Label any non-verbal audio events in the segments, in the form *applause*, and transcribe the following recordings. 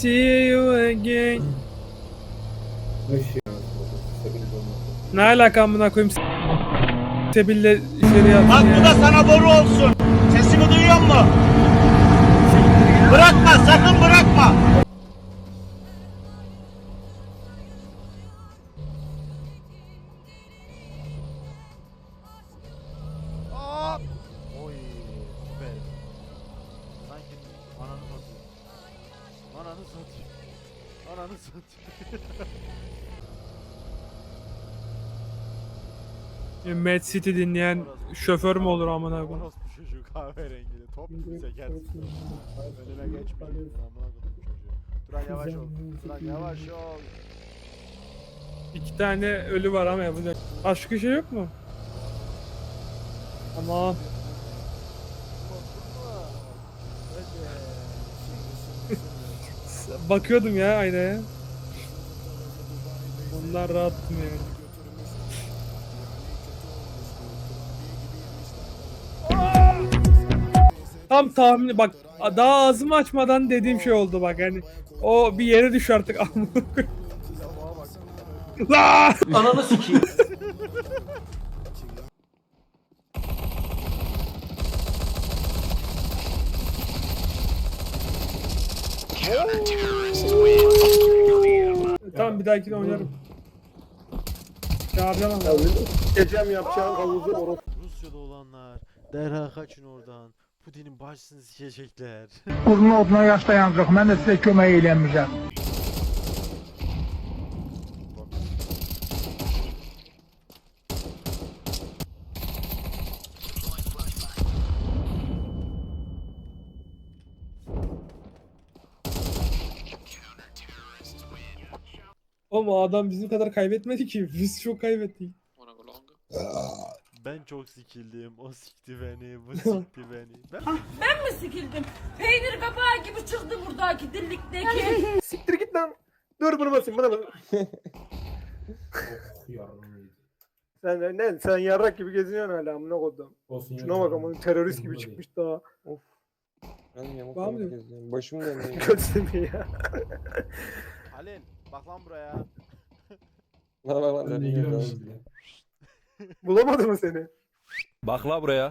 see you again. Ne alaka amına koyayım Sebil'le içeriye Bak attın bu ya. da sana boru olsun. Sesimi duyuyor musun? Bırakma sakın bırakma. Hop! Oy süper. Sanki ananı. Ananı satayım. Ananı satayım. Mad City dinleyen şoför mü olur amına koyayım? Orospu çocuğu kahverengili. Top gibi sekersin. Önüne geçmeyeceksin amına koyayım çocuğu. Duran yavaş ol. Duran yavaş ol. İki tane ölü var ama yapacak. Başka şey yok mu? Ama bakıyordum ya aynaya. Onlar rahattım yani. Tam tahmini bak daha ağzımı açmadan dediğim şey oldu bak hani o bir yere düş artık *laughs* amına koyayım. La! Tamam bir dahakine oynarım. Çağıracağım ama. Gecem yapacağım havuzu orası. Rusya'da olanlar derhal kaçın oradan. Putin'in başını sikecekler. Uzun oduna yaşlayancaq, mən də sizə kömək eləməyəcəm. Oğlum o adam bizim kadar kaybetmedi ki. *laughs* Biz çok kaybettik. Ben çok sikildim. O sikti beni. Bu *laughs* sikti beni. Ben Ben mi sikildim? Peynir kabağı gibi çıktı buradaki dillikteki. *laughs* Siktir git lan. Dur bunu basayım buna bas. sen ne sen yarrak gibi geziniyorsun hala amına kodum. Şuna bak ama terörist gibi çıkmış daha. Of. Ben yamuk Var mı? yamuk geziyorum. Başım dönüyor. Kötü ya. Halil bak lan buraya. Bak lan dönüyor. Bulamadı mı seni? Bak la buraya.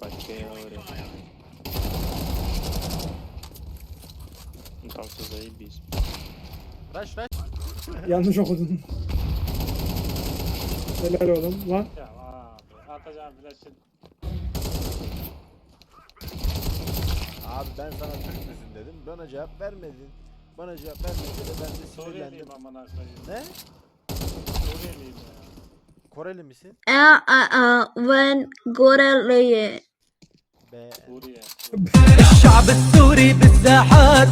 Başka ya oraya. Там все заебись. Rush rush. Yanlış okudun. Helal oğlum lan. Abi ben sana Türk müsün dedim. Bana cevap vermedin. Bana cevap vermedin de ben de sinirlendim. Ne? Koreli misin? Aa, ben Goreliyim. Be. الشعب السوري بالساحات